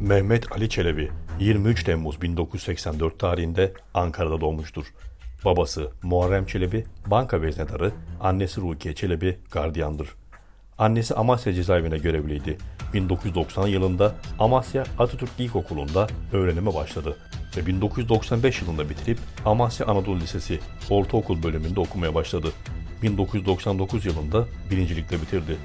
Mehmet Ali Çelebi 23 Temmuz 1984 tarihinde Ankara'da doğmuştur. Babası Muharrem Çelebi banka veznedarı, annesi Rukiye Çelebi gardiyandır. Annesi Amasya cezaevine görevliydi. 1990 yılında Amasya Atatürk İlkokulu'nda öğrenime başladı ve 1995 yılında bitirip Amasya Anadolu Lisesi ortaokul bölümünde okumaya başladı. 1999 yılında birincilikle bitirdi.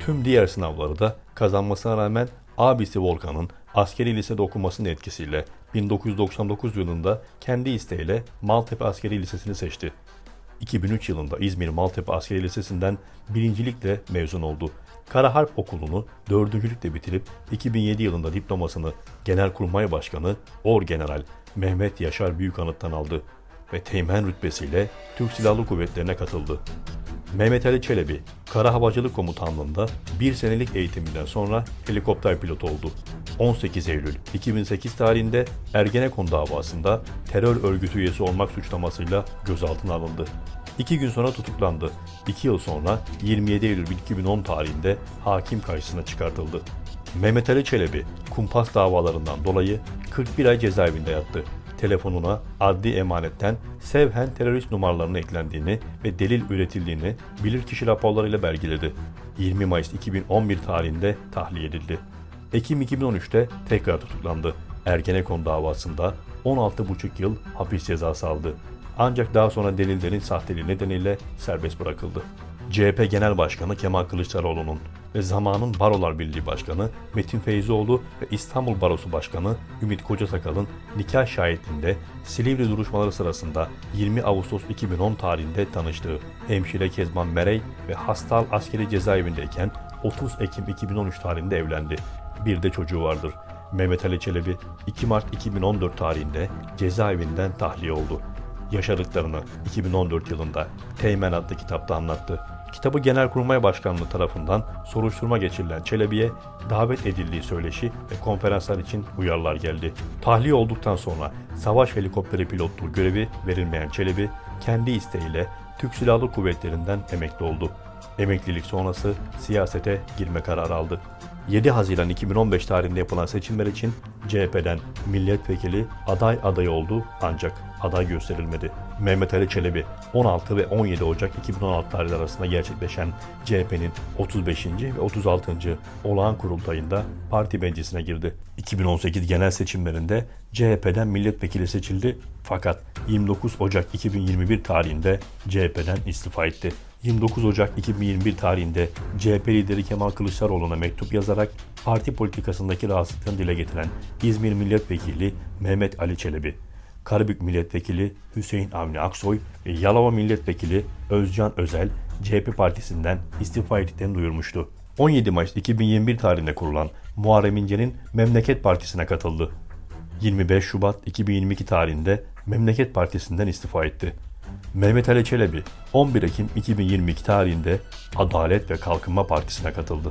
Tüm diğer sınavları da kazanmasına rağmen abisi Volkan'ın askeri lisede okumasının etkisiyle 1999 yılında kendi isteğiyle Maltepe Askeri Lisesi'ni seçti. 2003 yılında İzmir Maltepe Askeri Lisesi'nden birincilikle mezun oldu. Kara Harp Okulu'nu dördüncülükle bitirip 2007 yılında diplomasını Genelkurmay Başkanı Orgeneral Mehmet Yaşar Büyükanıt'tan aldı ve teğmen rütbesiyle Türk Silahlı Kuvvetleri'ne katıldı. Mehmet Ali Çelebi, Kara Havacılık Komutanlığı'nda bir senelik eğitiminden sonra helikopter pilotu oldu. 18 Eylül 2008 tarihinde Ergenekon davasında terör örgütü üyesi olmak suçlamasıyla gözaltına alındı. İki gün sonra tutuklandı. İki yıl sonra 27 Eylül 2010 tarihinde hakim karşısına çıkartıldı. Mehmet Ali Çelebi, kumpas davalarından dolayı 41 ay cezaevinde yattı telefonuna adli emanetten Sevhen terörist numaralarının eklendiğini ve delil üretildiğini bilirkişi raporlarıyla belgeledi. 20 Mayıs 2011 tarihinde tahliye edildi. Ekim 2013'te tekrar tutuklandı. Ergenekon davasında 16,5 yıl hapis cezası aldı. Ancak daha sonra delillerin sahteliği nedeniyle serbest bırakıldı. CHP Genel Başkanı Kemal Kılıçdaroğlu'nun ve zamanın Barolar Birliği Başkanı Metin Feyzioğlu ve İstanbul Barosu Başkanı Ümit Kocasakal'ın nikah şahitliğinde Silivri duruşmaları sırasında 20 Ağustos 2010 tarihinde tanıştığı hemşire Kezban Merey ve Hastal askeri cezaevindeyken 30 Ekim 2013 tarihinde evlendi. Bir de çocuğu vardır. Mehmet Ali Çelebi 2 Mart 2014 tarihinde cezaevinden tahliye oldu yaşadıklarını 2014 yılında Teğmen adlı kitapta anlattı. Kitabı Genelkurmay Başkanlığı tarafından soruşturma geçirilen Çelebi'ye davet edildiği söyleşi ve konferanslar için uyarılar geldi. Tahliye olduktan sonra savaş helikopteri pilotluğu görevi verilmeyen Çelebi kendi isteğiyle Türk Silahlı Kuvvetleri'nden emekli oldu. Emeklilik sonrası siyasete girme kararı aldı. 7 Haziran 2015 tarihinde yapılan seçimler için CHP'den milletvekili aday adayı oldu ancak aday gösterilmedi. Mehmet Ali Çelebi 16 ve 17 Ocak 2016 tarihleri arasında gerçekleşen CHP'nin 35. ve 36. olağan kurultayında parti meclisine girdi. 2018 genel seçimlerinde CHP'den milletvekili seçildi fakat 29 Ocak 2021 tarihinde CHP'den istifa etti. 29 Ocak 2021 tarihinde CHP lideri Kemal Kılıçdaroğlu'na mektup yazarak parti politikasındaki rahatsızlığını dile getiren İzmir Milletvekili Mehmet Ali Çelebi, Karabük Milletvekili Hüseyin Avni Aksoy ve Yalova Milletvekili Özcan Özel CHP partisinden istifa ettiklerini duyurmuştu. 17 Mayıs 2021 tarihinde kurulan Muharrem İnce'nin Memleket Partisi'ne katıldı. 25 Şubat 2022 tarihinde Memleket Partisi'nden istifa etti. Mehmet Ali Çelebi 11 Ekim 2022 tarihinde Adalet ve Kalkınma Partisi'ne katıldı.